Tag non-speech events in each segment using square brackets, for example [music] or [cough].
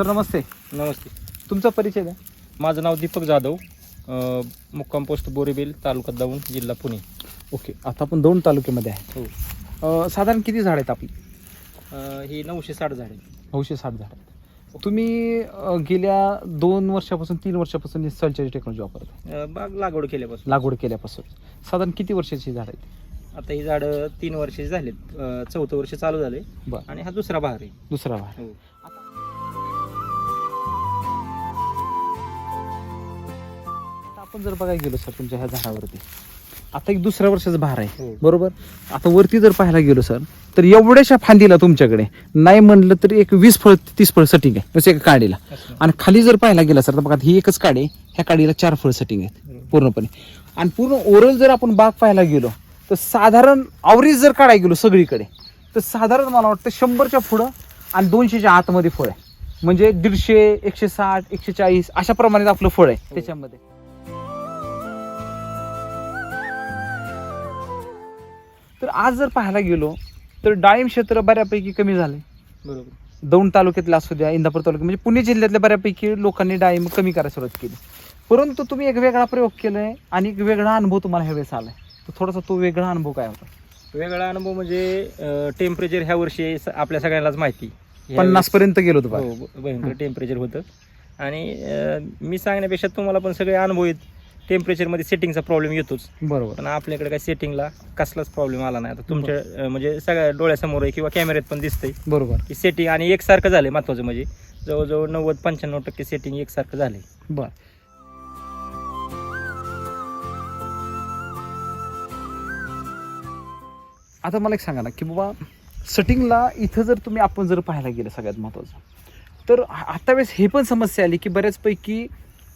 Sir नमस्ते. नमस्ते. तुमचा परिचय द्या. माझं नाव दीपक जाधव अ, मुक्काम पोस्ट बोरीबेल तालुका दौंड जिल्हा पुणे. ओके आता आपण दोन तालुक्यामध्ये आहे. हो. अं, साधारण किती झाड आहेत आपली? अ, ही नऊशे साठ झाडे नऊशे साठ झाड आहेत. तुम्ही अं, गेल्या दोन वर्षापासून तीन वर्षापासून सलचरी टेक्नॉलॉजी वापरता अ, बाग लागवड केल्यापासून. लागवड केल्यापासून. साधारण किती वर्षाची झाड आहेत? आता ही झाडं तीन वर्षाची झालीत. अ, चौथं वर्ष चालू झाले बरं. आणि हा दुसरा बहार आहे. दुसरा भार हो. आपण जर बघायला गेलो सर तुमच्या ह्या झाडावरती आता एक दुसऱ्या वर्षाचा भार आहे. बरोबर आता वरती जर पाहायला गेलो सर तर एवढ्याशा फांदीला तुमच्याकडे नाही म्हणलं तर एक वीस फळ तीस फळ सेटिंग आहे म्हणजे एका काडीला. आणि खाली जर पाहायला गेला सर तर बघा ही एकच काडी आहे. ह्या काडीला चार फळ सेटिंग आहेत. पूर्णपणे आणि पूर्ण ओरल जर आपण बाग पाहायला गेलो तर साधारण आवरेज जर काढायला गेलो सगळीकडे तर साधारण मला वाटतं शंभरच्या पुढं आणि दोनशेच्या आतमध्ये फळ आहे म्हणजे दीडशे एकशे साठ एकशे चाळीस अशा प्रमाणे आपलं फळ आहे त्याच्यामध्ये तर आज जर पाहायला गेलो तर डाळिंब क्षेत्र बऱ्यापैकी कमी झाले बरोबर. दौंड तालुक्यातलं असू द्या इंदापूर तालुक्यात म्हणजे पुणे जिल्ह्यातल्या बऱ्यापैकी लोकांनी डाळिंब कमी करायला सुरुवात केली. परंतु तुम्ही एक वेगळा प्रयोग केलाय आणि एक वेगळा अनुभव तुम्हाला ह्यावेळेस आलाय. तर थोडासा तो वेगळा अनुभव काय होता? वेगळा अनुभव म्हणजे टेम्परेचर ह्या वर्षी स- आपल्या सगळ्यांनाच माहिती. पन्नास पर्यंत गेलो होतो. हो भयंकर टेम्परेचर होतं. आणि अ, मी सांगण्यापेक्षा तुम्हाला पण सगळे अनुभव आहेत. टेम्परेचरमध्ये सेटिंगचा प्रॉब्लेम येतोच. बरोबर. पण आपल्याकडे काही सेटिंगला कसलाच प्रॉब्लेम आला नाही. आता तुमच्या अं, म्हणजे सगळ्या डोळ्यासमोर आहे किंवा कॅमेऱ्यात पण दिसतंय. बरोबर. की सेटिंग आणि एकसारखं झालंय महत्वाचं म्हणजे. जवळजवळ नव्वद पंच्याण्णव टक्के सेटिंग एकसारखं झालंय. बर. आता मला एक सांगा ना की बाबा सेटिंगला इथं जर तुम्ही आपण जर पाहायला गेलं सगळ्यात महत्वाचं. तर आता वेळेस हे पण समस्या आली की बऱ्याचपैकी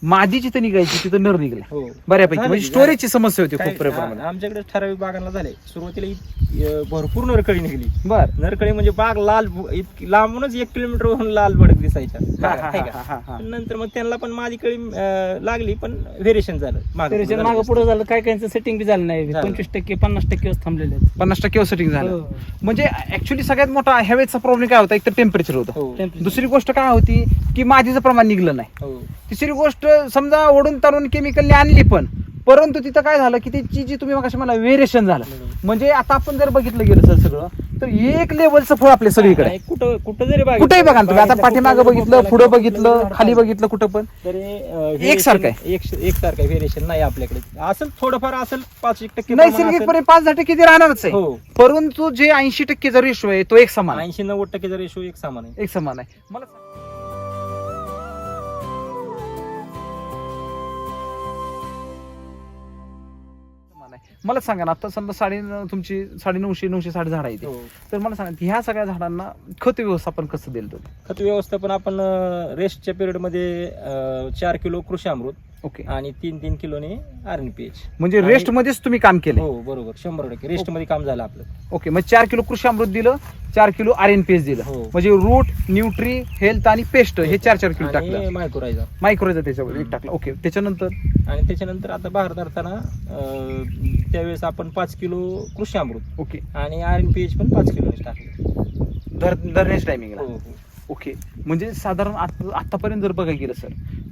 मादी जिथं निघायची तिथं नर निघाला. हो. बऱ्यापैकी. म्हणजे स्टोरेजची समस्या होती काय- खूप प्रमाणात. आ- आमच्याकडे ठराविक बागांना झाले. सुरुवातीला इत- अं, भरपूर नरकळी निघली. बर. नरकळी म्हणजे बाग लाल ब- इतकी लांबूनच एक किलोमीटर वरून लाल भडक दिसायच्या. हा, बागा, हा, हाय हा, का? हा, हा. पण नंतर मग त्यांना पण माझी कळी अं, लागली पण व्हेरिएशन झालं. मागं पुढं मागं झालं. पुढे झालं. काय काहींचं सेटिंग बी झालं नाही. झालं. पंचवीस टक्के पन्नास टक्के थांबलेले आहेत पन्नास टक्के सेटिंग झालं. हो. म्हणजे ऍक्च्युली सगळ्यात मोठा ह्यावेळेचा प्रॉब्लेम काय होता? एक तर टेम्परेचर होतं. हो. दुसरी गोष्ट काय होती? की मादीचं प्रमाण निघलं नाही. हो. तिसरी गोष्ट समजा ओढून तारून केमिकलने आणली पण परंतु तिथं काय झालं की त्याची जी तुम्ही मग मला व्हेरिएशन झालं. म्हणजे आता आपण जर बघितलं गेलं सर सगळं तर एक लेवलचं फळ आपल्या सगळीकडे. कुठं कुठं जरी कुठेही बघा तुम्ही. आता पाठीमागं बघितलं पुढं बघितलं खाली बघितलं कुठं पण तरी अं, एकसारखं variation- एक एकसारखं व्हेरिएशन नाही आपल्याकडे. असेल थोडंफार असेल पाच एक टक्के नैसर्गिकपणे. पाच दहा टक्के ते राहणारच आहे. हो. परंतु जे ऐंशी टक्केचा रेशो आहे तो एक समान आहे. ऐंशी नव्वद टक्केचा रेशो एक समान आहे. एक समान आहे. मला मला सांगा ना आता समजा साडे तुमची साडे नऊशे नऊशे साठ झाड आहे. हो. तर मला सांगा ह्या सगळ्या झाडांना खत व्यवस्थापन कसं देईल तुम्ही खत व्यवस्थापन आपण रेस्टच्या पिरियडमध्ये अं, चार किलो कृषी अमृत ओके. आणि तीन तीन किलोने आर एन पी एच म्हणजे आणि- रेस्ट मध्येच तुम्ही काम केलं. हो बरोबर. शंभर टक्के. रेस्टमध्ये काम झालं आपलं. ओके मग चार किलो कृषी अमृत दिलं चार kilo R N P S दिलं. हो. म्हणजे रूट न्यूट्री हेल्थ आणि पेस्ट हे चार चार किलो आणि टाकलं. मायक्रोरायझर मायक्रोचा त्याच्यावर एक टाकलं. ओके त्याच्यानंतर? आणि त्याच्यानंतर आता बाहेर धरताना अं, त्यावेळेस आपण पाच किलो कृषी अमृत. ओके. आणि आर एन पी एच पण पाच किलोने टाकले. धर धरण्याच्या टायमिंगला हो हो. ओके. म्हणजे साधारण आत- आतापर्यंत जर बघायला गेलं सर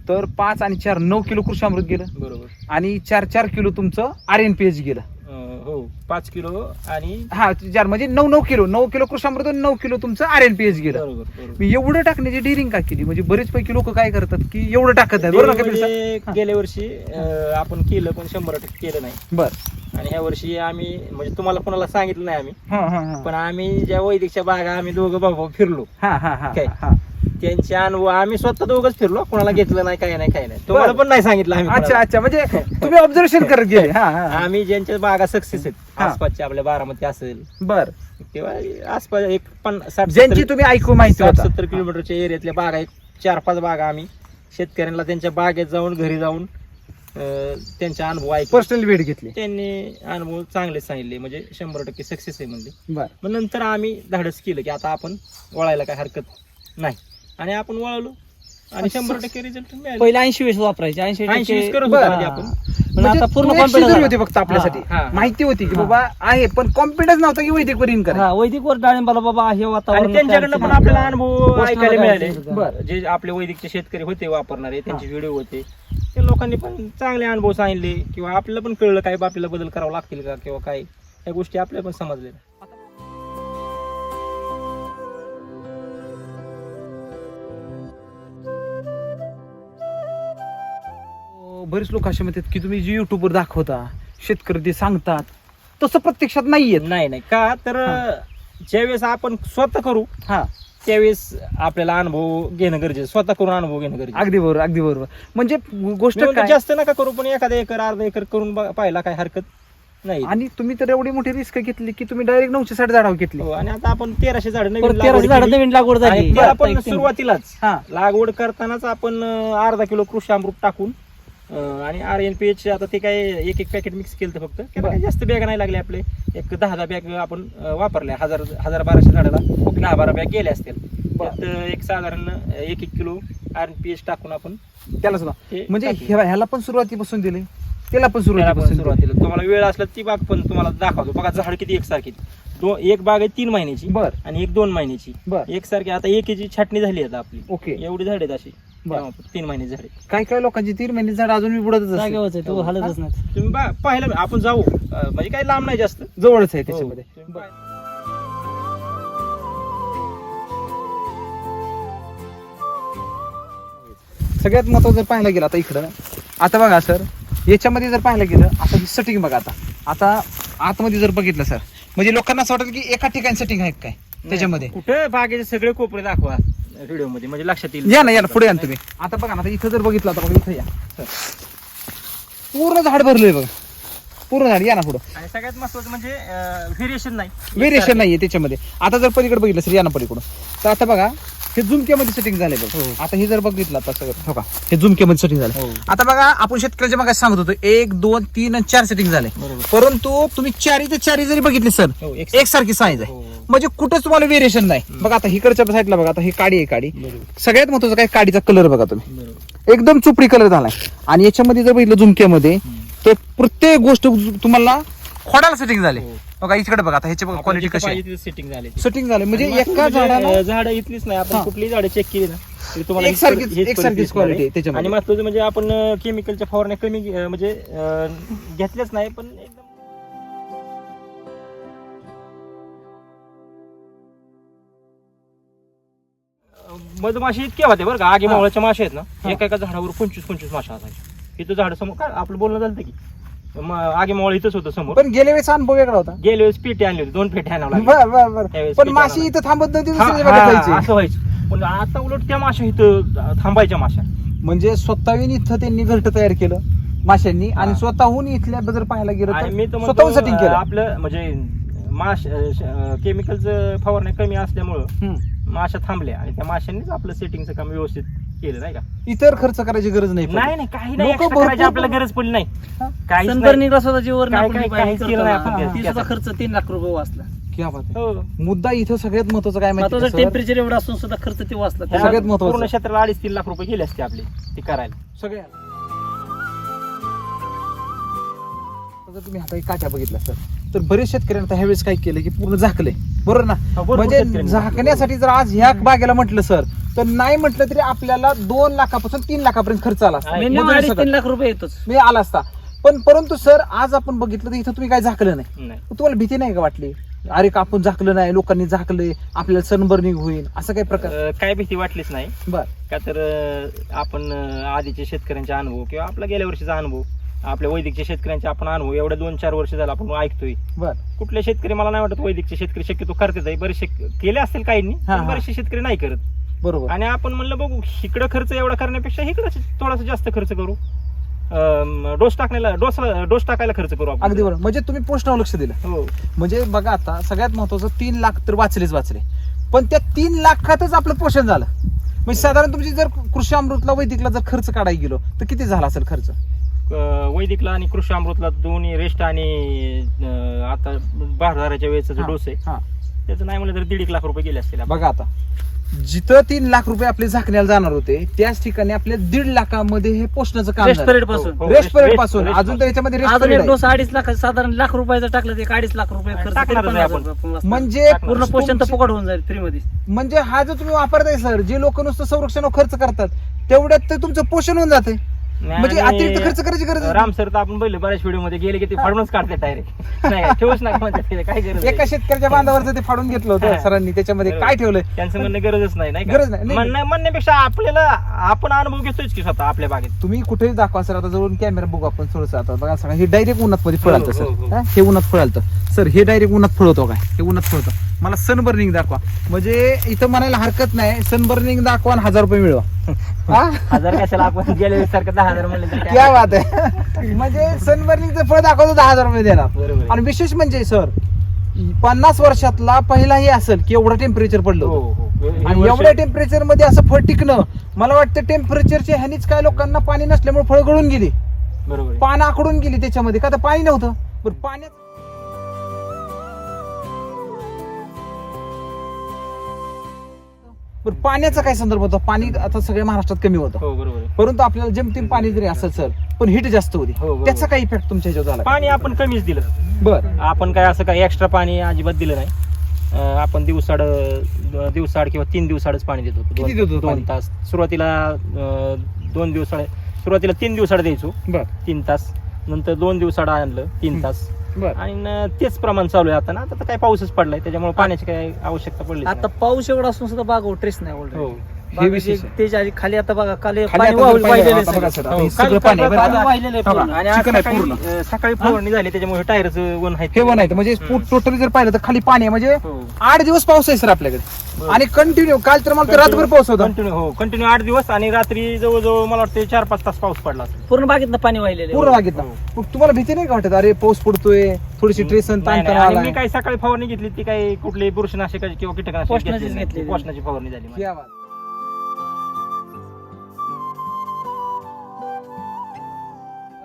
तर पाच आणि चार नऊ किलो कृषी अमृत गेलं. बरोबर. आणि चार चार किलो तुमचं आर एन पी एच गेलं. अं, हो पाच किलो आणि हा चार म्हणजे नऊ नऊ किलो नऊ किलो कृषी अमृत आणि नऊ किलो तुमचं आर एन पी एच गेलं. बरोबर बरोबर. मी एवढं टाकण्याची डिरिंग का केली? म्हणजे बरेच पैकी लोक काय करतात की एवढं टाकत नाही बरोबर कपिल म्हणजे? गेल्या वर्षी अं, आपण केलं पण शंभर टक्के केलं नाही. बर. आणि ह्या वर्षी आम्ही म्हणजे तुम्हाला कोणाला सांगितलं नाही आम्ही हा हा हा. पण आम्ही ज्या वैदिकच्या बागा आम्ही दोघं भाऊ फिरलो. हा हा हा काय? हा. त्यांचे अनुभव. आम्ही स्वतः दोघंच फिरलो. कोणाला घेतलं नाही काही नाही काही नाही. तुम्हाला पण नाही सांगितलं आम्ही अच्छा कोणाला. अच्छा. म्हणजे तुम्ही ऑब्झर्वेशन करत गेले. हा हा आम्ही ज्यांच्या बागा सक्सेस आहेत. हा. आसपासच्या आपल्या बारामती असेल. बर. किंवा आसपास एक पण साठ ज्यांची तुम्ही ऐकू माहिती साठ होता. सत्तर किलोमीटरच्या एरियातल्या बागा एक चार पाच बागा आम्ही शेतकऱ्यांना त्यांच्या बागेत जाऊन घरी जाऊन अं, त्यांचे अनुभव ऐकले. पर्सनली भेट घेतली. त्यांनी अनुभव चांगले सांगितले. म्हणजे शंभर टक्के सक्सेस आहे म्हणजे बर. मग नंतर आम्ही धाडस केलं की आता आपण वळायला काय हरकत नाही. आणि आपण वळवलो. आणि शंभर टक्के रिझल्ट मिळाले. पहिले ऐंशी वीस वापरायचे ऐंशी ऐंशी वीस करत बरं. होतो आधी आपण. पण म्हणजे आता पूर्ण confidence आला. होते फक्त आपल्यासाठी. हा, हा. माहिती होती की. बाबा आहे पण कॉन्फिडन्स नव्हता की वैदिक वर करा हा वैदिक वर डाळिंबाला बाबा हे आणि वातावरण त्यांच्याकडनं पण आपल्याला अनुभव ऐकायला काय मिळाले. बरं. जे आपले वैदिकचे शेतकरी होते वापरणारे त्यांचे व्हिडिओ होते. त्या लोकांनी पण चांगले अनुभव सांगितले किंवा आपल्याला पण कळलं काय बा आपल्याला बदल करावा लागतील का किंवा काय या गोष्टी आपल्याला पण समजल्या. बरेच लोक असे म्हणतात की तुम्ही जे युट्यूबवर दाखवता शेतकरी ते सांगतात तसं प्रत्यक्षात नाहीये नाही नाही. का? तर ज्यावेळेस आपण स्वतः करू हा. त्यावेळेस आपल्याला अनुभव घेणं गरजेचं स्वतः करून अनुभव घेणं गरजेचं. अगदी बरोबर अगदी बरोबर. म्हणजे गोष्ट मी म्हणतो काय? जास्त नका करू पण एखादा एकर अर्धा एकर करून बघ- पाहायला काय हरकत नाही. आणि तुम्ही तर एवढी मोठी रिस्क घेतली की तुम्ही डायरेक्ट नऊशे साठ झाडावर घेतली. हो, आणि आता आपण तेराशे झाड नवीन परत तेराशे झाड. नवीन लागवड झाली. सुरुवातीलाच हा. लागवड करतानाच आपण अं, अर्धा किलो कृषी अमृत टाकून आणि आर एन पी एच आता ते काय एक एक पॅकेट मिक्स केलं फक्त. त्याला जास्त बॅग नाही लागले आपले. एक दहा दहा बॅग आपण वापरल्या. हजार हजार बाराशे झाडाला दहा बारा बॅग गेल्या असतील. त्यात अं, एक साधारण एक एक kilo R N P H टाकून आपण त्याला सुद्धा. म्हणजे ह्याला पण सुरुवातीपासून दिले? त्याला पण सुरुवातीपासून दिले. सुरुवातीला. तुम्हाला वेळ असला ती बाग पण तुम्हाला दाखवतो. बघा झाड किती एकसारखी दो एक बाग आहे तीन महिन्याची बर. आणि एक दोन महिन्याची. बर. एकसारखी आता एकेची छाटणी झाली आता आपली. ओके. एवढी झाड आहेत अशी. तेव्हा तीन महिने झाडे काय काय लोकांची तीन महिने झाड अजून मी बुडतच असते. जागेवरच आहे तो हालतच नाही. तुम्ही बा- पाहायला आपण जाऊ. अं, म्हणजे काही लांब नाही जास्त. जवळच आहे त्याच्यामध्ये. हो, तुम्ही पाहा. सगळ्यात महत्वाचं जर पाहायला गेलं आता इकडं. आता बघा सर याच्यामध्ये जर पाहायला गेलं आता ही सेटिंग बघा आता. आता आतमध्ये जर बघितलं सर म्हणजे लोकांना असं वाटेल की एका ठिकाणी सेटिंग आहे काय? त्याच्यामध्ये. कुठं बागेचे सगळे कोपरे दाखवा. व्हिडिओमध्ये म्हणजे लक्षात येईल. या ना या ना पुढे या ना तुम्ही. आता बघा ना आता इथं जर बघितलं आता बघा इथं या. सर. पूर्ण झाड भरलंय बघा. पूर्ण झाड या ना पुढं. आणि सगळ्यात महत्वाचं म्हणजे व्हेरिएशन नाही. व्हेरिएशन नाहीये त्याच्यामध्ये. आता जर पलीकडे बघितलं सर या ना पलीकडून. तर आता बघा हे झुमक्यामध्ये सेटिंग झालंय बघ. हो. आता हे जर बघितलं आता सगळं हो का हे झुमक्यामध्ये सेटिंग झालं हो. आता बघा आपण शेतकऱ्याच्या मग सांगत होतो एक दोन तीन आणि चार सेटिंग झाले बरोबर. परंतु तुम्ही चारी ते चारी जरी बघितले सर हो, एक- एकसारखी साईज आहे. हो. म्हणजे कुठंच तुम्हाला व्हेरिएशन नाही. बघा आता इकडच्या साईडला बघा आता ही काडी आहे काडी. सगळ्यात महत्वाचं काय काडीचा कलर बघा तुम्ही. एकदम चुपडी कलर झालाय. आणि याच्यामध्ये जर बघितलं झुमक्यामध्ये तर प्रत्येक गोष्ट तुम्हाला खोडाला सेटिंग झाले. हो. बघा इकडे बघा आता ह्याची बघा क्वालिटी कशी सेटिंग झाली सेटिंग झाले. म्हणजे एका झाडाला झाड इथलीच नाही. आपण कुठलीही झाडं चेक केली ना तुम्हाला एकसारखीच-. आहे. त्याच्यामध्ये. आणि महत्वाचं म्हणजे आपण केमिकलच्या फवारण्या कमी म्हणजे घेतल्याच नाही पण मधमाशी इतके होते बरं का आगी हा. मावळ्याच्या माशा आहेत हा. ना एका एका झाडावर पंचवीस पंचवीस माशा असायच्या इथं झाड समोर काय आपलं बोलणं झालं होतं की म- आगी मावळ इथंच होतं समोर पण गेल्या वेळेस अनुभव वेगळा होता गेल्या वेळेस पेटी आणली होती दोन पेटी आणावं लागल्या. बर बर बर त्यावेळेस पण माशी. इथं थांबत नव्हती हा, हा, जायची. असं व्हायचं पण आता उलट त्या माशा इथं थांबायच्या माशा म्हणजे स्वतःहून इथं त्यांनी घरट तयार केलं माशांनी आणि हा. स्वतःहून इथल्या जर पाहायला गेलं आणि मी तर तर म्हणतो, स्वतःहून सेटिंग केलं आपलं म्हणजे माश केमिकलचं फवारण्या कमी असल्यामुळं हम्म. माशा थांबल्या आणि त्या माशांनीच आपलं सेटिंगचं काम व्यवस्थित केलं नाही का इतर खर्च करायची गरज नाही. नाही नाही काही नाही लोकं extra करायची भरपूर- आपल्याला गरज पडली नाही हा? वर काय- काहीच केलं नाही. आपण त्याचा. खर्च तीन लाख रुपये वाचला क्या बात आहे. हो. मुद्दा इथं सगळ्यात महत्त्वाचा काय माहिती महत्वाचं का, सर? टेम्परेचर एवढं असून सुद्धा खर्च ते वाचला सगळ्यात महत्वाचं. पूर्ण क्षेत्राला अडीच तीन लाख रुपये गेले असते आपले ते करायला सगळ्या तुम्ही आता काट्या बघितल्या सर तर बरेच शेतकऱ्यांनी आता ह्यावेळेस काय केलं की पूर्ण झाकले बरोबर ना? भरपूर म्हणजे शेतकऱ्यांनी झाकण्यासाठी जर आज ह्या बागेला म्हटलं सर तर नाही म्हटलं तरी आपल्याला दोन लाखापासून तीन लाखापर्यंत खर्च आला असता. मिनिमम मजुरी अडीच सगळं. तीन लाख रुपये येतोच. म्हणजे आला असता. पण परंतु सर आज आपण बघितलं तर इथं तुम्ही काय झाकलं नाही. नाही. तुम्हाला भीती नाही का वाटली? अरे का आपण झाकलं नाही लोकांनी झाकले आपल्याला सनबर्निंग होईल असं काही प्रकार? अं, काय भीती वाटलीच नाही. बर. का तर अं, आपण अं, आधीचे शेतकऱ्यांचे अनुभव किंवा आपला गेल्या वर्षीचा अनुभव. आपल्या वैदिकच्या शेतकऱ्यांचे आपण अनुभव एवढ्या दोन चार वर्ष झालं आपण ऐकतोय. बर. कुठले शेतकरी मला नाही वाटत वैदिकचे शेतकरी शक्यतो करतात. बरेचसे केले असतील काहींनी हा, पण हा. बरेचसे शेतकरी नाही करत. बरोबर. आणि आपण म्हणलं बघू इकडं खर्च एवढा करण्यापेक्षा इकडं थोडासा जास्त खर्च करू. अं, डोस टाकण्याला डोस डोस टाकायला खर्च करू आपण. अगदी बरोबर. म्हणजे तुम्ही पोस्टवर लक्ष दिलं. हो. म्हणजे बघा आता सगळ्यात महत्वाचं तीन लाख तर वाचलेच वाचले. पण त्या तीन लाखातच आपलं पोषण झालं. म्हणजे साधारण तुमची जर कृषी अमृतला वैदिकला जर खर्च काढायला गेलो तर किती झाला असेल खर्च? वैदिकला आणि कृषी अमृतला दोन्ही रेस्ट आणि अं, आता बाजाराच्या वेळेचा जो हा, डोस आहे हा. त्याचं नाही म्हणलं तर दीड एक लाख रुपये गेले असतील. बघा आता. जिथं तीन लाख रुपये आपले झाकण्याला जाणार होते त्याच ठिकाणी आपल्या दीड लाखामध्ये हे पोषणाचं काम रेस्ट झालं. पिरियडपासून. हो. रेस्ट पिरियड रेस्ट- पासून. रेस्ट- अजून तर याच्यामध्ये रेस्ट अजून पिरियड एक आहे. डोस अडीच लाख साधारण लाख रुपयाचा टाकलं ते एक अडीच लाख रुपये खर्च टाकणारच आहे आपण. म्हणजे पूर्ण पोषण तर फुकट होऊन जाईल फ्री मध्ये. म्हणजे हा जो तुम्ही वापरताय सर जे लोक नुसतं संरक्षणावर खर्च करतात तेवढ्यात ते तुमचं पोषण होऊन जाते म्हणजे आणि अतिरिक्त खर्च करायची गरज. राम सर तर आपण पहिलं बऱ्याच व्हिडिओमध्ये गेले की ते फाडूनच काढतात डायरेक्ट नाही ठेवूच नका म्हणतात तिथे काय गरज एका आहे? शेतकऱ्याच्या बांधावरचं ते फाडून घेतलं होतं. सरांनी त्याच्यामध्ये. काय ठेवलंय त्यांचं म्हणणं गरजच नाही नाही का? गरज नाही. नाही. म्हणणं म्हणण्यापेक्षा आपल्याला आपण अनुभव घेतोच की स्वतः आपल्या बागेत तुम्ही कुठेही दाखवा सर आता जवळून कॅमेरा बघू आपण थोडंसं आता बघा सांगा हे डायरेक्ट उन्हात मध्ये फळ हो, आलतं हो, हो. सर हा? हे उन्हात फळ आलतं सर हे डायरेक्ट उन्हात फळ होतं काय हे उन्हात फळ होतं मला सनबर्निंग दाखवा म्हणजे इथं म्हणायला हरकत नाही सनबर्निंग दाखवा आणि हजार रुपये मिळवा हा? हजार कशाला आपण गेले सारखं दहा हजार काय? बात आहे म्हणजे सनबर्निंगचं फळ दाखवतो दहा हजार रुपये देणार. आणि विशेष म्हणजे सर पन्नास वर्षातला पहिलाही असेल की एवढं टेम्परेचर पडलं हो. हो आणि एवढ्या टेम्परेचरमध्ये असं फळ टिकणं मला वाटतं टेम्परेचरच्या ह्यानीच काय लोकांना पाणी नसल्यामुळे फळ गळून गेली बरोबर. पानं आकडून गेली त्याच्यामध्ये का तर पाणी नव्हतं बरं पाण्यात बरं पाण्याचा काय संदर्भ होता? पाणी आता सगळ्या महाराष्ट्रात कमी होतं. हो बरोबर आहे. परंतु आपल्याला जेमतेम पाणी जरी असेल सर पण हिट जास्त होती. हो, बरोबर. त्याचा काय इफेक्ट तुमच्या ह्याच्यावर झाला पाणी आपण कमीच दिलं. बर. आपण काय असं काय एक्स्ट्रा पाणी अजिबात दिलं नाही. अं, आपण दिवसाड दिवसाड किंवा तीन दिवसाडच पाणी देत होतो. किती दोन- देत होतो दोन पाणी? तास. सुरुवातीला अं, दोन दिवसाड सुरुवातीला तीन दिवसाड द्यायचो. बर. तीन तास. नंतर दोन दिवसाड आणलं तीन. तास. बर. आणि न तेच प्रमाण चालू आहे आता ना. आता तर काय पाऊसच पडलाय त्याच्यामुळे पाण्याची काय आवश्यकता पडली आता पाऊस एवढा असून सुद्धा बाग ट्रेस नाही ऑलरेडी हे विशेष आहे. त्याच्या आधी खाली आता बघा खाली खाली पाणी आता वाहून- पाहिलं, वाहिलेलं आता आहे बघा सगळं. सर, आता हो, हे खाली सगळं पाणी आहे बरं पाणी का? वाहिलेलं आहे बघा. पूर्ण. आणि आज चिकन आहे सकाळी पूर्ण. अं, सकाळी फवारणी झाली त्याच्यामुळे टायरचं वन आहे हे वन आहे म्हणजे टोटली जर पाहिलं तर खाली पाणी आहे म्हणजे हो. आठ दिवस पाऊस आहे सर आपल्याकडे आणि कंटिन्यू काल तर मला तर रात्रभर पाऊस होता कंटिन्यू हो कंटिन्यू आठ दिवस आणि रात्री जवळजवळ मला वाटतं चार पाच तास पाऊस पडला असेल. पूर्ण बागेतनं पाणी वाहिलेलं पूर्ण आहे. बागेतला मग तुम्हाला भीती नाही का वाटत अरे पाऊस पडतोय थोडीशी ट्रेसन नाही, नाही, ताणतणाव आणि मी काही सकाळी फवारणी घेतली ती काही कुठली बुरशीनाशकाची किंवा कीटकनाशक पोषणाचीच. घेतलेली. पोषणाची फवारणी झाली माझी.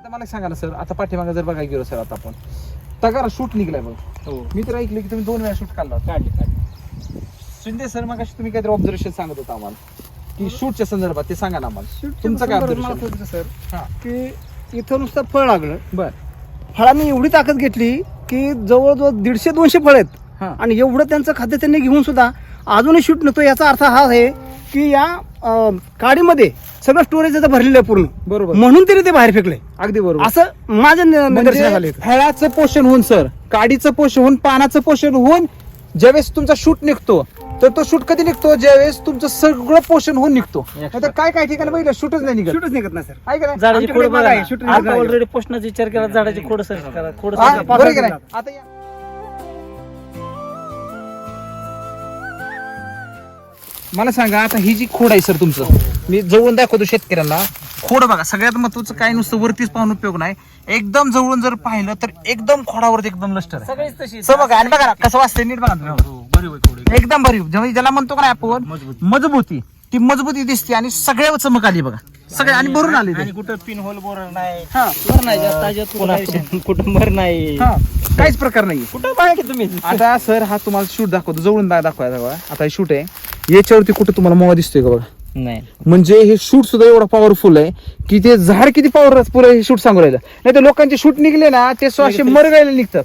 आता मला सांगा ना सर आता पाठीमागे जर बघायला गेलो सर आता आपण तगारा शूट निघलाय बघ. हो. मी तर ऐकलं की तुम्ही दोन वेळा शूट काढला. काढली काढली. शिंदे सर मग तुम्ही काहीतरी ऑब्झर्वेशन सांगत होता आम्हाला. की शूटच्या संदर्भात ते सांगा ना आम्हाला. तुमचं काय हा. सर की इथं नुसतं फळ लागलं. बर. फळांनी एवढी ताकद घेतली की जवळजवळ दीडशे दोनशे फळ आहेत. हा. आणि एवढं त्यांचं खाद्य त्यांनी घेऊन सुद्धा अजूनही शूट नव्हतं. याचा अर्थ हा आहे की या काडीमध्ये सगळं स्टोरेज त्याचं भरलेलं आहे पूर्ण. बरोबर. म्हणून तरी ते बाहेर फेकले अगदी बरोबर. असं माझ्या नि- निदर्शनास आलं म्हणजे इथं. फळाचं पोषण होऊन सर. काडीचं पोषण होऊन पानाचं पोषण होऊन ज्यावेळेस तुमचा शूट निघतो तर तो शूट कधी निघतो? ज्यावेळेस तुमचं सगळं पोषण होऊन निघतो. आता काय काय ठिकाणी बघितलं? शूटच नाही निघत. शूटच निघत नाही सर. आहे का नाही? झाडाची आमच्याकडे खोड बघा ना. आता. ऑलरेडी पोषणाचा विचार केला झाडाची खोड करा खोड हा, सर्च बरोबर आहे का नाही? आता या- मला सांगा आता ही जी खोड आहे सर तुमचं मी जवळून दाखवतो शेतकऱ्यांना. खोड बघा सगळ्यात महत्वाचं काय नुसतं वरतीच पाहून उपयोग नाही. एकदम जवळून जर पाहिलं तर एकदम खोडावरती एकदम लष्टर आहे. सगळीच तशी असं बघा आणि बघा ना कसं वाचतंय नीट बघा ना तुम्ही. एकदम भरीव जेव्हा ज्याला म्हणतो का नाही आपण मजबूत. मजबूती. ती मजबूती दिसते आणि सगळ्या चमक आली बघा. सगळे आणि भरून आले ते. आणि कुठं पिन होल बोर नाही. हा. बरं नाही जास्त अजिबात. कुठं भर नाही. हा. काहीच प्रकार नाही कुठं बाहेर की तुम्ही? आता सर हा तुम्हाला शूट दाखवतो. जवळून दा- दाखवायचा आता हे शूट आहे. याच्यावरती कुठं तुम्हाला मोवा दिसतोय का बघा? नाही. म्हणजे हे शूट सुद्धा एवढा पॉवरफुल आहे की ते झाड किती पॉवरफुल आहे हे शूट सांगू राहिलं. नाही तर लोकांचे शूट निघले ना ते असे मरगायला निघतात.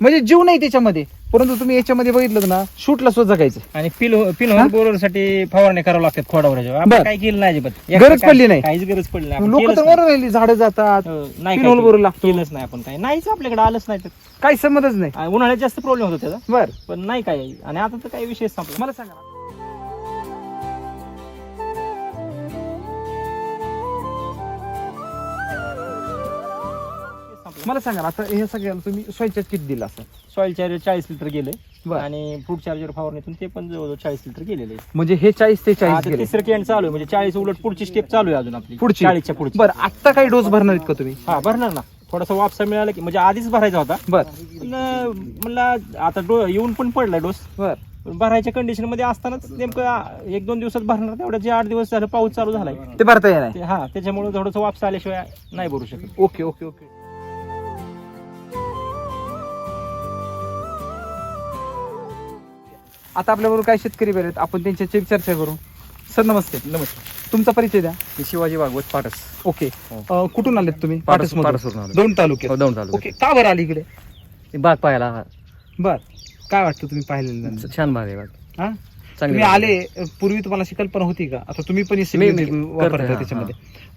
म्हणजे जीव नाही त्याच्यामध्ये. परंतु तुम्ही याच्यामध्ये बघितलं ना शूटला सुद्धा जगायचं. आणि पिल पिन? होल बोररसाठी फवारणी करावं लागतात खोडावर. काय केलं नाही गरज पडली नाही. काहीच गरज पडली नाही. लोक तर. वर राहिली झाडं जातात हो, नाही पिन काय होल बोर केलं. लागतो. केलंच नाही आपण काय नाहीच आपल्याकडे आलंच नाही तर. काही समजच नाही. उन्हाळ्यात जास्त प्रॉब्लेम होतो त्याचा बर. पण नाही काय आणि आता तर काही विषय संपला. मला सांगा मला सांगा ना, आता हे सगळ्याला तुम्ही स्वयंच्या किट दिला असं? सॉइल चार्जर चाळीस लिटर गेले. बर. आणि फ्रूट चार्जर फवारणीतून ते पण जवळजवळ चाळीस लिटर गेलेले म्हणजे हे चाळीस ते चाळीस आता गेले. तिसरं केंड चालू आहे. म्हणजे चाळीस उलट पुढची स्टेप चालू आहे अजून आपली. पुढची. चाळीसच्या पुढची. बर आता काही डोस भरणार आहेत का तुम्ही? हा भरणार ना. थोडासा वापसा मिळाला की म्हणजे आधीच भरायचा होता. बर. पण अं, म्हणला आता डो येऊन पण पडला डोस बर. पण भरायच्या कंडिशनमध्ये असतानाच नेमकं आ, एक दोन दिवसात भरणार. तेवढ्या जे आठ दिवस झालं पाऊस चालू झालाय. ते भरता येणार ते- हा त्याच्यामुळे थोडंसं वापस आल्याशिवाय नाही भरू शकत. Okay okay okay. आता आपल्याबरोबर काय शेतकरी बरे आहेत. आपण त्यांच्याची चर्चा करू. सर नमस्ते. नमस्कार तुमचा परिचय द्या. मी शिवाजी भागवत पाटस ओके. हो. अं, कुठून आलेत तुम्ही? पाटस पाटसमधून? पाटसवरून आलो. दोन तालुक्यात. हो, दोन तालुक्यात. ओके. का बरं आली इकडे? ती बाग पाहायला हा, बर. काय वाटतं तुम्ही पाहिलेलं छान बाग आहे बाग. हा? चांगली तुम्ही बाग आले आहे. पूर्वी तुम्हाला अशी कल्पना होती का? आता तुम्ही पण मी- मी SMB वापरता हा, त्याच्यामध्ये.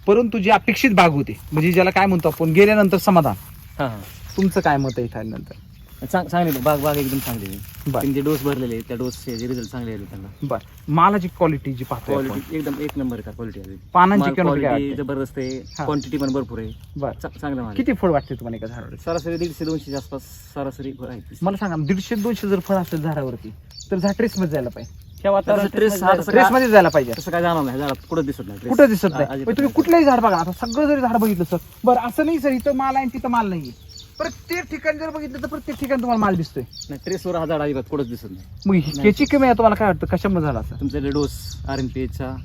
परंतु जी अपेक्षित बाग होती म्हणजे ज्याला काय म्हणतो आपण गेल्यानंतर समाधान. हा हा. तुमचं काय मत आहे इथं आल्यानंतर? चांग- चांगली. बाग बाग एकदम चांगली आहे. बर त्यांचे डोस भरलेले आहेत, त्या डोसचे रिझल्ट चांगले आले त्यांना बर मालाची क्वालिटी जी आपण. क्वालिटी एकदम एक नंबर का क्वालिटी आहे पानांची quality काय वाटते? जबरदस्त आहे. क्वांटिटी पण भरपूर आहे बर चा- चांगलं माल आहे. किती फळ वाटते तुम्हाला एका झाडावर सरासरी दीडशे दोनशे आसपास सरासरी फळ आहे मला सांगा दीडशे दोनशे जर फळ असेल झाडावरती तर झाड ट्रेस मध्ये जायला पाहिजे ह्या वातावरणात तसं ट्रेस हा तसं ट्रेस काय- मध्ये जायला पाहिजे तसं काय जाणार नाही झाडात कुठं दिसत नाही. कुठं दिसत नाही अजिबात तुम्ही नाही. कुठलंही झाड बघा आता सगळं जरी झाड बघितलं सर बरं असं नाही सर इथं माल आहे आणि तिथं माल नाही प्रत्येक ठिकाणी जर बघितलं तर प्रत्येक ठिकाणी तुम्हाला माल दिसतोय. नाही ट्रेसवर हा झाड अजिबात कुठंच दिसत नाही. मग ह्याची कमी आहे तुम्हाला काय वाटतं? कशामध्ये झाला असं? तुमचा डोस आर एन पी एचचा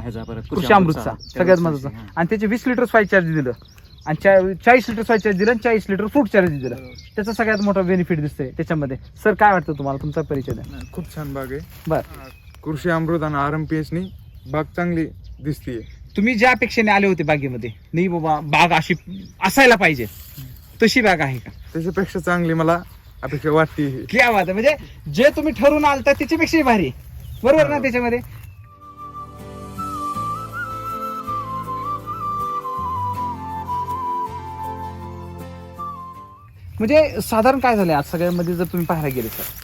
ह्याचा परत कृषी अमृतचा सगळ्यात महत्त्वाचा आणि त्याचे वीस लिटर स्वाय चार्ज दिलं. आणि चा- चाळीस लिटर स्वाय चार्ज दिलं आणि चाळीस लिटर फ्रूट चार्ज दिलं. त्याचा सगळ्यात मोठा बेनिफिट दिसतोय त्याच्यामध्ये. सर काय वाटतं तुम्हाला? तुमचा परिचय द्या. खूप छान बाग आहे. बर. कृषी अमृत आणि आर एम पी एच नी बाग चांगली दिसतीये. तुम्ही ज्या अपेक्षेने आले होते बागेमध्ये नाही बाबा बाग अशी असायला पाहिजे. तशी बाग आहे का? त्याच्यापेक्षा चांगली मला अपेक्षा वाटते. क्या बात आहे म्हणजे जे तुम्ही ठरवून आलता त्याच्यापेक्षाही भारी. आहे. बरोबर ना त्याच्यामध्ये? म्हणजे साधारण काय झालंय आज सगळ्यामध्ये जर तुम्ही पाहायला गेले तर?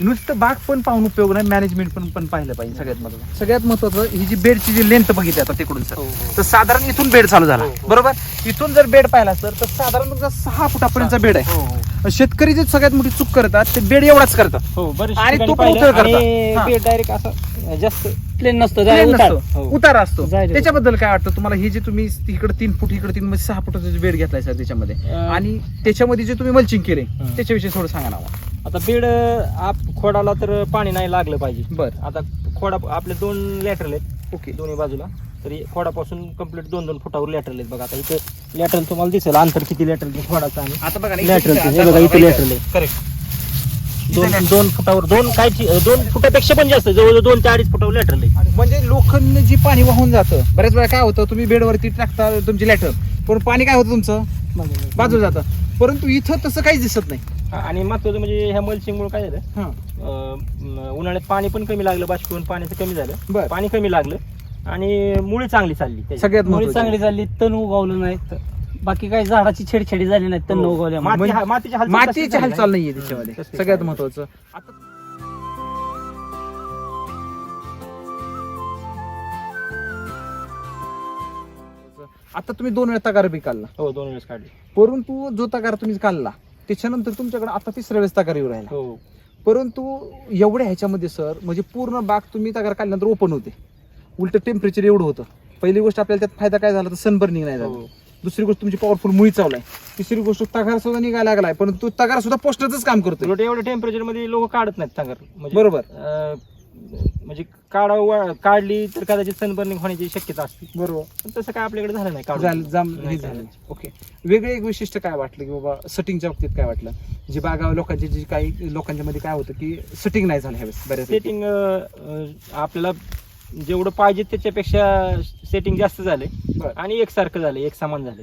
नुसतं बाग पण पाहून उपयोग नाही मॅनेजमेंट पण पण पाहिलं पाहिजे सगळ्यात महत्वाचं सगळ्यात महत्वाचं ही जी बेडची जी लेंथ बघितली आता तिकडून सर तर साधारण इथून बेड चालू झाला बरोबर इथून जर बेड पाहिला सर तर साधारण सहा फुटापर्यंतचा बेड आहे शेतकरी जे सगळ्यात मोठी चूक करतात ते बेड एवढाच करतात हो आणि तो पण. उतार करता. आणि हा. ते डायरेक्ट असं जास्त प्लेन नसतं उतार. हो. असतो. त्याच्याबद्दल काय वाटतं तुम्हाला हे जे तुम्ही इकडे तीन फूट इकडे तीन म्हणजे सहा फुटाचा बेड घेतलाय सर त्याच्यामध्ये आणि त्याच्यामध्ये जे तुम्ही मल्चिंग केले हं. त्याच्याविषयी थोडं सांगा ना. आता बेड आप खोडाला तर पाणी नाही लागलं पाहिजे. बर. आता खोडा आपले दोन लॅटरल आहेत. ओके. दोन्ही बाजूला. तरी खोडापासून कंप्लीट दोन दोन फुटावर लॅटरल आहेत बघा. आता इथे लॅटरल तुम्हाला दिसेल. अंतर किती लॅटरल खोडाचं आणि आता बघा ते, हे बघा, इथे lateral आहे. करेक्ट दोन दोन फुटावर दोन काय दोन फुटापेक्षा पण जास्त. जवळजवळ दोन ते अडीच फुटावर लॅटरल आहे. म्हणजे लोखंड जी पाणी वाहून जातं बऱ्याच वेळा काय होतं तुम्ही बेडवरती टाकता तुमची लॅटर पण पाणी काय होतं तुमचं? बाजू जातं. परंतु इथं तसं काहीच दिसत नाही. आणि महत्वाचं म्हणजे ह्या मल्चिंगमुळे काय झालं? हा. अं, उन्हाळ्यात पाणी पण कमी लागलं बाष्पीभवन पाण्याचं कमी झालं. बर. पाणी कमी लागलं आणि मुळी चांगली चालली. त्याची. सगळ्यात मुळी. चांगली झाली तण उगवलं नाही बाकी काही झाडाची छेडछाडी झाली नाही तण हो. उगवल्या माती म्हणजे हा- मातीची हालचाल मातीची तशीच झाली हालचाल नाही. नाहीये त्याच्यामध्ये. तशीच सगळ्यात झाली. महत्वाचं आता आता तुम्ही दोन वेळा तगार बी काढला. हो दोन वेळेस काढली. परंतु जो तगार तुम्ही काढला. त्याच्यानंतर तुमच्याकडे आता तिसऱ्या वेळेस तगार येऊ राहिला. हो. परंतु एवढ्या ह्याच्यामध्ये सर म्हणजे पूर्ण बाग तुम्ही तगार काढल्यानंतर ओपन होते. उलट टेम्परेचर एवढं होतं. पहिली गोष्ट आपल्याला त्यात फायदा काय झाला तर सनबर्निंग नाही झाला. हो. दुसरी गोष्ट तुमची पॉवरफुल मुळी चावलाय. तिसरी गोष्ट तगार सुद्धा निघायला लागलाय परंतु तगार सुद्धा पोस्टरच काम करतोय. उलट एवढ्या टेम्परेचरमध्ये लोक काढत नाहीत तंगार म्हणजे बरोबर. म्हणजे काढा काढली तर कदाचित सनबर्निंग होण्याची शक्यता असते. बरोबर. पण तसं काय आपल्याकडे झालं नाही काढून. झालं जाम हे नाही झालं. ओके. वेगळे एक वैशिष्ट्य काय वाटलं की बाबा सटिंगच्या बाबतीत काय वाटलं? जे बागा लोकांचे जे काही लोकांच्या मध्ये काय होतं की सटिंग नाही झालं ह्यावेळेस बऱ्याच सेटिंग आपल्याला जेवढं पाहिजे त्याच्यापेक्षा सेटिंग जास्त झाले बरं. आणि एकसारखं झालं एक समान झाले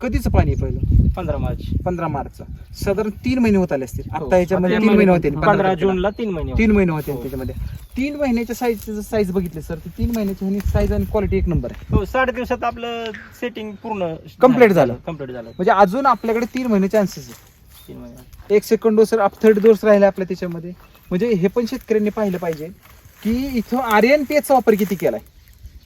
कधीच पाणी पहिलं? पंधरा मार्च. पंधरा मार्चचं. साधारण तीन महिने होत आले असतील. हो. आता याच्यामध्ये तीन महिने होते पंधरा जूनला तीन महिने तीन महिने होते हो. त्याच्यामध्ये. तीन महिन्याच्या साईज साईज बघितले सर तीन महिन्याची साईज आणि क्वालिटी एक नंबर आहे. हो साठ दिवसात आपलं सेटिंग पूर्ण Complete झालं. कंप्लीट झालं. म्हणजे अजून आपल्याकडे तीन महिने चान्सेस आहे तीन महिने. एक सेकंड डोस थर्ड डोस राहिले आपल्या त्याच्यामध्ये. म्हणजे हे पण शेतकऱ्यांनी पाहिलं पाहिजे की इथं आर्यन चा वापर किती केलाय?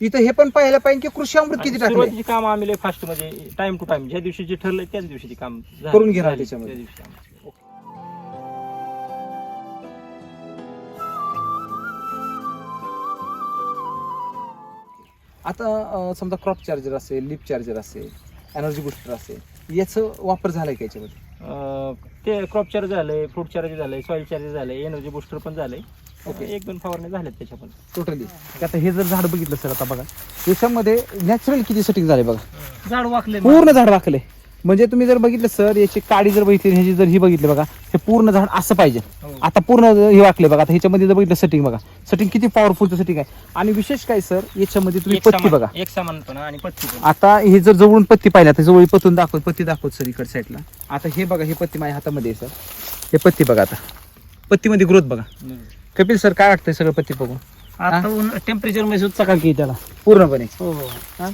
इथं हे पण पाहिलं पाहिजे की कृषी अमृत किती टाकले सुरुवातीची काम आम्ही लय फास्ट म्हणजे टाइम टू टाइम ज्या दिवशी जे ठरलंय त्याच दिवशी काम झालं- करून घेणार झाली. त्याच्यामध्ये. त्या दिवशी काम. आता अं, समजा क्रॉप चार्जर असेल लिप चार्जर असेल एनर्जी बुस्टर असेल याचं वापर झालाय का याच्यामध्ये अं, ते क्रॉप चार्ज झालंय फ्रूट चार्ज झालंय सॉइल चार्ज झालंय एनर्जी बुस्टर पण झालंय ओके. एक दोन फवारणी झाल्यात त्याच्या पण टोटली आता हे जर झाड बघितलं सर आता बघा याच्यामध्ये नॅचरल किती सेटिंग झाले बघा. झाड वाकले पूर्ण झाड वाकले म्हणजे तुम्ही जर बघितलं सर याची काडी जर बघितली ह्याची जर ही बघितली बघा हे पूर्ण झाड असं पाहिजे. आता पूर्ण हे वाकले बघा आता ह्याच्यामध्ये जर बघितलं सेटिंग बघा सेटिंग किती पॉवरफुल सेटिंग आहे. आणि विशेष काय सर याच्यामध्ये तुम्ही एक पत्ती समान- बघा. एक आणि पत्ती पण. आता हे जर जवळून पत्ती पाहिली आता जवळ पत्तून दाखवत पत्ती दाखवत सर इकडच्या साईडला आता हे बघा हे पत्ती माझ्या हातामध्ये आहे सर. हे पत्ती बघा आता. पत्तीमध्ये ग्रोथ बघा. कपिल सर काय वाटतंय सगळं पत्ती बघून? आता टेम्परेचरमध्ये चकाकी आहे त्याला? पूर्णपणे. हो हो. हा?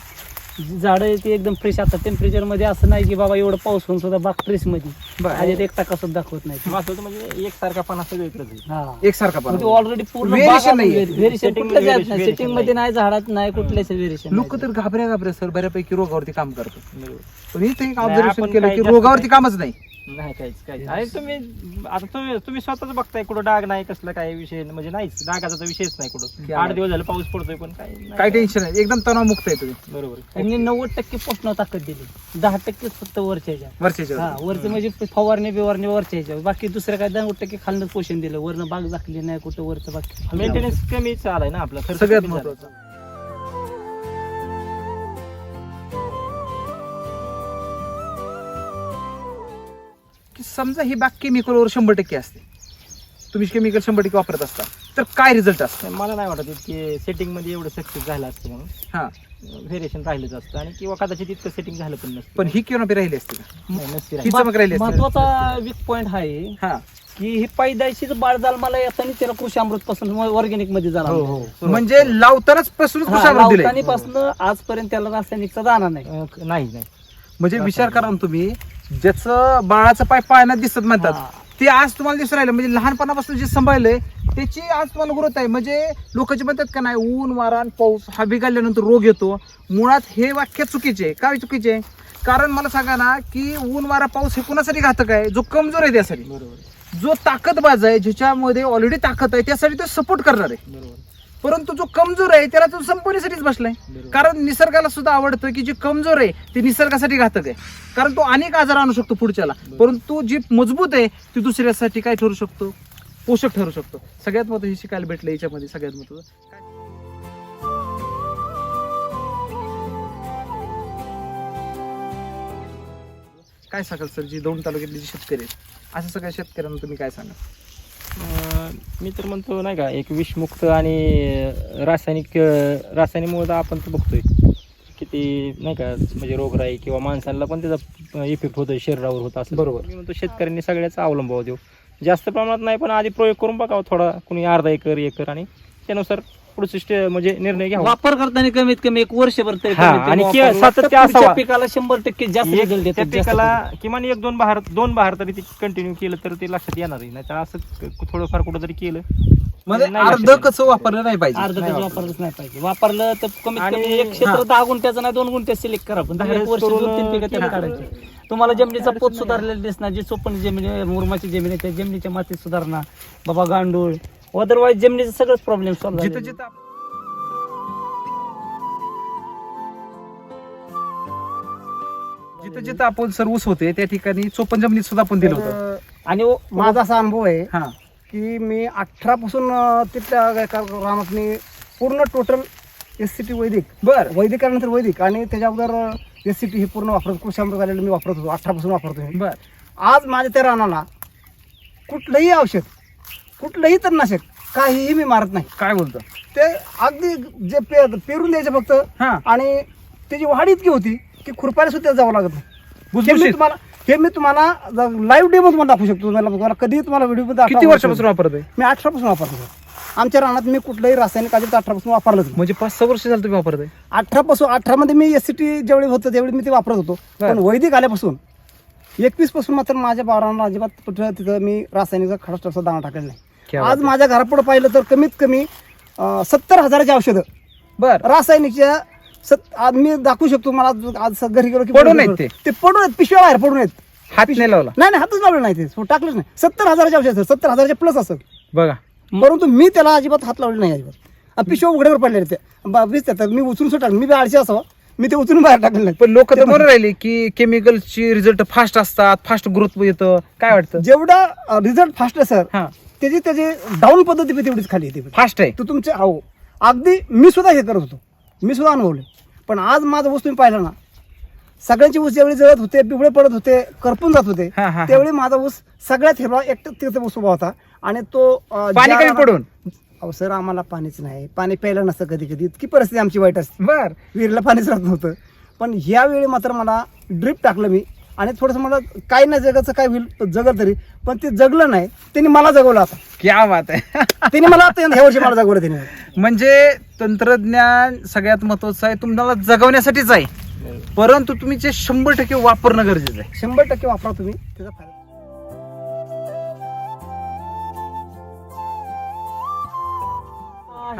झाडं आहे ती एकदम फ्रेश आता टेम्परेचरमध्ये असं नाही की बाबा एवढं पाऊस होऊन सुद्धा बाग फ्रेशमध्ये. बरं. त्याच्यात एक टक्का सुद्धा दाखवत नाही. म्हणजे एकसारखा पणा सगळीकडे. हा. एकसारखा पण. म्हणजे ऑलरेडी पूर्ण Variation नाहीये. व्हेरिएशन नाही. variation सेटिंगमध्ये नाही झाडात नाही कुठल्याच व्हेरिएशन लोक तर घाबऱ्या घाबऱ्या सर. बऱ्यापैकी रोगावरती काम करतात. बरोबर. पण इथे एक नाही, ऑब्झर्वेशन आपण केलं काही की जास्त रोगावरती कामच नाही. नाही काहीच काहीच. आणि तुम्ही आता तुम्ही तुम्ही स्वतःच बघताय कुठं डाग नाही कसला काय विषय म्हणजे नाहीच डागाचा तर विषयच नाही कुठं. आठ. दिवस झाले पाऊस पडतोय पण काय नाही. काय टेन्शन नाही. एकदम तणाव मुक्त आहे तुम्ही. बरोबर. त्यांनी नव्वद टक्के पोषण ताकद दिली. दहा टक्केच फक्त वरच्या ह्याच्या वर्षाच्या हा वरचे म्हणजे फवारणी बिवारणी वरच्या ह्याच्यावर. बाकी दुसरं काय नव्वद टक्के खालनं पोषण दिलं. वरनं बाग झाकली नाही कुठं वरचं बाग मेंटेनन्स कमी आलाय ना आपला. खर्च सगळ्यात कमी झाला. महत्वाचं. की समजा ही बाग केमिकलवर शंभर टक्के असते. तुम्ही केमिकल शंभर टक्के वापरत असता तर काय रिझल्ट असतो? मला नाही वाटत की सेटिंगमध्ये एवढं सक्सेस झालं असतं म्हणून. हा. व्हेरिएशन राहिलंच असतं आणि किंवा कदाचित इतकं सेटिंग झालं पण नसतं. पण ही केव्हा राहिली असते का? नाही, नसती ही राहिली. चमक राहिली असते. महत्त्वाचा वीक पॉइंट आहे हा. की ही पैदाशीच बाळ जाल मला येताना त्याला कृषी अमृत पासून ऑर्गॅनिकमध्ये झाला म्हणजे लावतानाच पासून दिले पासून आजपर्यंत त्याला रासायनिकचा दाना नाही. अं, नाही नाही. म्हणजे विचार करा ना तुम्ही ज्याचं बाळाचं पाय पाळण्यात दिसत म्हणतात. ते आज तुम्हाला दिसून राहिलं. म्हणजे लहानपणापासून जे सांभाळलंय त्याची आज तुम्हाला ग्रोथ आहे. म्हणजे लोकांचे म्हणतात का नाही ऊन वारा आणि पाऊस हा बिघडल्यानंतर रोग येतो. मुळात हे वाक्य चुकीचे आहे. काय चुकीचे आहे? कारण मला सांगा ना की ऊन वारा पाऊस हे कुणासाठी घातक आहे? जो कमजोर आहे त्यासाठी. बरोबर. जो ताकदबाज आहे ज्याच्यामध्ये ऑलरेडी ताकद आहे त्यासाठी तो सपोर्ट करणार आहे. बरोबर. परंतु जो कमजोर आहे त्याला तो संपवण्यासाठीच बसलाय. कारण निसर्गाला सुद्धा आवडतं की जे कमजोर आहे ते निसर्गासाठी घातक आहे. कारण तो अनेक आजार आणू शकतो पुढच्याला. परंतु जी मजबूत आहे ती दुसऱ्यासाठी काय ठरू शकतो? पोषक ठरू शकतो. सगळ्यात महत्त्व हे शिकायला भेटलं याच्यामध्ये सगळ्यात महत्वाचं. काय सांगाल सर जी दोन तालुक्यातले जे शेतकरी आहेत अशा सगळ्या शेतकऱ्यांना तुम्ही काय सांगाल? मी तर म्हणतो नाही का एक विषमुक्त आणि रासायनिक रासायनिकमुळे तर आपण तर बघतोय. किती नाही का म्हणजे रोगराई किंवा माणसांना पण त्याचा इफेक्ट होतोय शरीरावर होत असं. बरोबर. मी म्हणतो शेतकऱ्यांनी सगळ्याचा अवलंबाव देऊ. जास्त प्रमाणात नाही पण आधी प्रयोग करून बघावं थोडा. कुणी अर्धा एकर एकर आणि त्यानुसार म्हणजे निर्णय घ्यावा. वापर करताना कमीत कमी एक वर्षभर तरी हा, कमीत कमी आणि. कि- सातत्य पुढच्या असावा. पिकाला शंभर टक्के जास्त एक result त्या देतात, जास्त पिकाला किमान एक दोन बहार दोन बहार तरी ते कंटिन्यू केलं तर ते लक्षात येणार नाही तर असं क- थोडंफार कुठं तरी केलं. म्हणजे नाही अर्ध लक्षात कसं वापरलं नाही पाहिजे. अर्ध नाही त्याचं वापरलंच नाही पाहिजे. वापरलं तर कमीत आणि- कमी एक क्षेत्र हा. दहा गुंठ्याचं नाही दोन गुंठ्यात सिलेक्ट करा. पण दहा एक वर्ष दोन तीन पिकं त्याला काढायचे. तुम्हाला जमिनीचा पोत सुधारलेला दिसणार जी चोपन्न जमीन आहे, मुरमाची जमीन आहे त्या जमिनीच्या मातीत सुधारणा. बाबा गांडूळ अदरवाईज जमिनीचं सगळंच प्रॉब्लेम सॉल्व्ह जिथं जिथं आप- जिथं जिथं आपण सर ऊस होते. त्या ठिकाणी चोपन जमिनीत सुद्धा आपण दिलं होतं. आणि ओ- माझा असा अनुभव आहे हा. की मी अठरा पासून अं, तिथल्या रानात मी पूर्ण टोटल एस सी टी वैदिक. बर. वैदिक आल्यानंतर वैदिक आणि त्याच्या अगोदर एस सी टी हे पूर्ण वापरत कृषी अमृत आलेलं मी वापरत होतो. अठरा पासून वापरतो मी. बर. आज माझ्या त्या रानाला कुठलंही औषध कुठलंही तणनाशक काहीही मी मारत नाही. काय बोलतो? ते अगदी जे पे पेरून द्यायचं फक्त हा. आणि त्याची वाढ इतकी होती की खुरपायला सुद्धा जावं लागत नाही. हे मी भुसभुशीत. तुम्हाला हे मी तुम्हाला लाईव्ह डेमो तुम्हाला दाखवू शकतो. तुम्हाला कधी तुम्हाला व्हिडिओ किती वर्षापासून वापरतोय? मी अठरापासून वापरतो sir. आमच्या रानात मी कुठलंही रासायनिक अजिबात अठरापासून वापरलंच नाही. म्हणजे पाच सहा वर्ष झालं तुम्ही वापरतोय? अठरापासून अठरामध्ये मी एस सी टी जेवढी होतं तेवढी मी ते वापरत होतो. पण वैदिक आल्यापासून एकवीसपासून मात्र माझ्या बारांना अजिबात कुठं तिथं मी रासायनिकचा खडा दाणा टाकलेला नाही. क्या आज माझ्या घरापुढे पाहिलं तर कमीत कमी सत्तर हजाराची औषधं. बर. रासायनिकच्या सत आज मी दाखवू शकतो मला आज- घरी गेलो की पडून आहेत ते? ते पडून आहेत पिशव्या बाहेर पडून आहेत. हात नाही लावला. नाही नाही हातच लावले नाही ते. सो टाकलंच नाही. सत्तर हजाराचे औषध असतात सत्तर हजाराचे प्लस असत बघा. परंतु मी त्याला अजिबात हात लावले नाही अजिबात. आणि पिशव्या उघड्यावर पडले ते बा- वीस त्यात मी उचलून टाकलं. मी बी आळशी असावं. मी ते उचलून बाहेर टाकलं नाही. पण लोक तर म्हणून राहिले की केमिकलची रिझल्ट फास्ट असतात फास्ट ग्रोथ येतं. काय वाटतं? जेवढा रिझल्ट फास्ट आहे सर हा. त्याची त्याची डाऊन पद्धती बी तेवढीच खाली येते. फास्ट आहे. तर तुमचे अहो अगदी मी सुद्धा हे करत होतो. मी सुद्धा अनुभवले. पण आज माझं ऊस तुम्ही पाहिलं ना सगळ्यांची ऊस ज्यावेळी जळत होते पिवळे पडत होते करपून जात होते. त्यावेळी माझा ऊस सगळ्यात हिरवा एक तिथे ऊस उभा होता. आणि तो पाणी कमी पडून. अहो सर आम्हाला पाणीच नाही. पाणी प्यायला नसतं कधी कधी इतकी परिस्थिती आमची वाईट असते. बर. विहिरीला पाणीच राहत नव्हतं. पण यावेळी मात्र मला ड्रिप टाकलं मी. आणि थोडंसं मला काही नाही जगाचं काय होईल जगल तरी. पण ते जगलं नाही त्यांनी मला जगवलं आता. क्या बात आहे. [laughs] त्यांनी मला आता ह्या वर्षी मला जगवलं त्यांनी. म्हणजे तंत्रज्ञान सगळ्यात महत्वाचं आहे तुम्हाला जगवण्यासाठीच आहे. परंतु तुम्ही जे शंभर टक्के वापरणं गरजेचं आहे. शंभर टक्के वापरा तुम्ही त्याचा फायदा.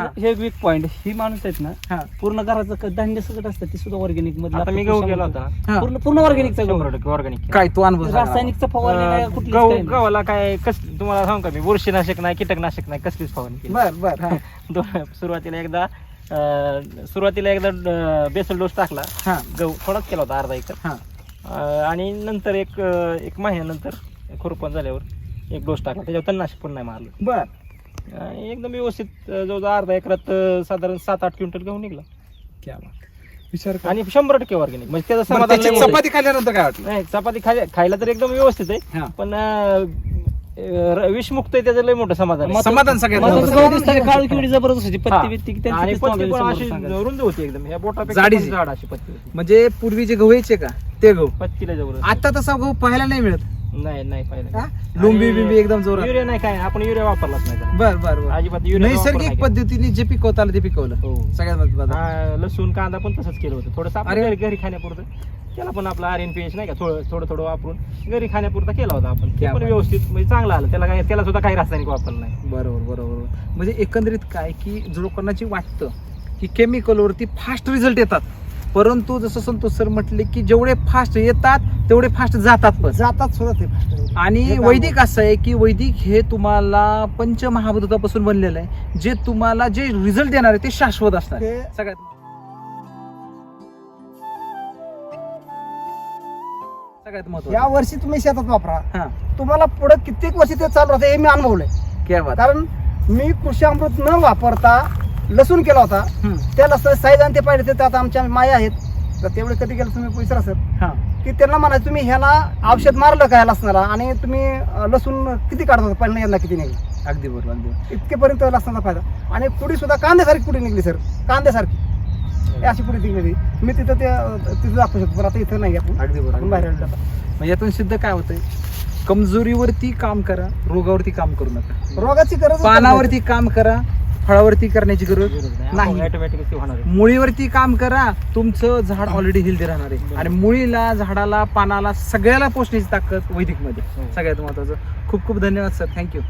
हा. हे वीक पॉइंट ही माणूस आहेत ना हा. पूर्ण घराचं क- धान्य सगळं असतं ते सुद्धा ऑर्गॅनिकमध्ये आता मी गहू गेला होता हा. पूर्ण पूर्ण ऑर्गॅनिकचा गहू शंभर टक्के ऑर्गॅनिक काय तू अनुभव सांगा. रासायनिकचा फवारणी गहू. गव्हाला काय कस तुम्हाला सांगू का मी बुरशीनाशक नाही कीटकनाशक नाही कसलीच फवारणी केली बर बर हा. [laughs] सुरुवातीला एकदा अं, सुरुवातीला एकदा अं, बेसल डोस टाकला हा गहू थोडाच केला होता अर्धा एकर हा अं, आणि नंतर एक अं, एक महिन्यानंतर खुरपण झाल्यावर एक डोस टाकला त्याच्यावर तणनाशक पण नाही मारलं बर आणि एकदम व्यवस्थित जवळजवळ अर्धा एकरात साधारण सात आठ क्विंटल गहू निघला. क्या बात. विचार कर. आणि शंभर टक्के ऑर्गॅनिक म्हणजे त्याचं बरं, समाधान त्याची लय मोठं आहे. चपाती खाल्ल्यानंतर काय वाटलं? नाही चपाती खाय खायला तर एकदम व्यवस्थित आहे. हा. पण अं, अं, विषमुक्त आहे त्याचं लय मोठं समाधान आहे. समाधान सगळ्यात दिसतं, काळी किवडी जबरदस्त होती. हा. पत्ती बित्ती की त्यांची आणि पत्ती पण अशी. रुंद होती एकदम. ह्या बोटापेक्षा जाडीची. पण जाड अशी पत्ती होती. म्हणजे पूर्वी जे गहू यायचे का? ते गहू. पत्तीला जबरदस्त आता तसा गहू पाहायला नाही मिळत. नाही नाही पाहिलं? लुंबी बिंबी एकदम जोरात. युरिया नाही काय आपण युरिया वापरलाच नाही त्याला. बर बर बर. अजिबात युरिया नैसर्गिक नाही पद्धतीने जे पिकवता आलं ते पिकवलं. हो. सगळ्यात महत्वाचं हा, लसूण कांदा पण तसंच केलं होतं. थोडंसं आपण अरे. घरी घरी खाण्यापुरतं. त्याला पण आपला आर एन पी एच नाही का? थोडं थोडं थोडं वापरून घरी खाण्यापुरता केला होता आपण. ते क्या पण बात. व्यवस्थित म्हणजे चांगलं आलं. त्याला काय त्याला सुद्धा काही रासायनिक वापरलं नाही. बरोबर बरोबर म्हणजे एकंदरीत काय की जो लोकांना जे वाटतं की केमिकलवरती फास्ट रिझल्ट येतात. परंतु जसं संतोष सर म्हटले की जेवढे फास्ट येतात तेवढे फास्ट जातात पण. जातात सुद्धा ते फास्ट. आणि वैदिक असं आहे की वैदिक हे तुम्हाला पंचमहाभूतापासून बनलेलं आहे. जे तुम्हाला जे रिझल्ट देणार आहे ते शाश्वत असणार सगळ्यात सगळ्यात या वर्षी तुम्ही शेतात वापरा. तुम्हाला पुढे कित्येक वर्ष ते चालू राहते हे मी अनुभवलंय. कारण मी कृषी अमृत न वापरता लसूण केला होता. हम्म. त्या लसण साईज आणि ते पाहिजे ते आता आमच्या माया आहेत. तर तेवढे कधी गेलं तुम्ही विचारा सर हा. की त्यांना म्हणायचं तुम्ही ह्याला औषध मारलं काय लसणाला? आणि तुम्ही अं, लसूण किती काढत होता? पहिल्या यांना किती निघली अगदी बरोबर अगदी बरोबर. इतकेपर्यंत लसणाचा फायदा. आणि पुढी सुद्धा कांद्यासारखी पुढी निघली सर? कांद्यासारखी. हे अशी पुढी निघली? मी तिथं ते अं, तिथं दाखवू शकतो पण आता इथं नाही आपण. अगदी बरोबर आपण बाहेर आलो. आता. मग यातून सिद्ध काय होतंय? कमजोरीवरती काम करा रोगावरती काम करू नका. रोगाची गरज पानावरती काम करा फळावरती करण्याची गरज नाही. ऑटोमॅटिक ते होणार आहे. मुळीवरती काम करा तुमचं झाड ऑलरेडी हेल्दी राहणार आहे. आणि मुळीला झाडाला पानाला सगळ्याला पोषण्याची ताकद वैदिकमध्ये हो. सगळ्यात महत्वाचं. खूप खूप धन्यवाद सर थँक्यू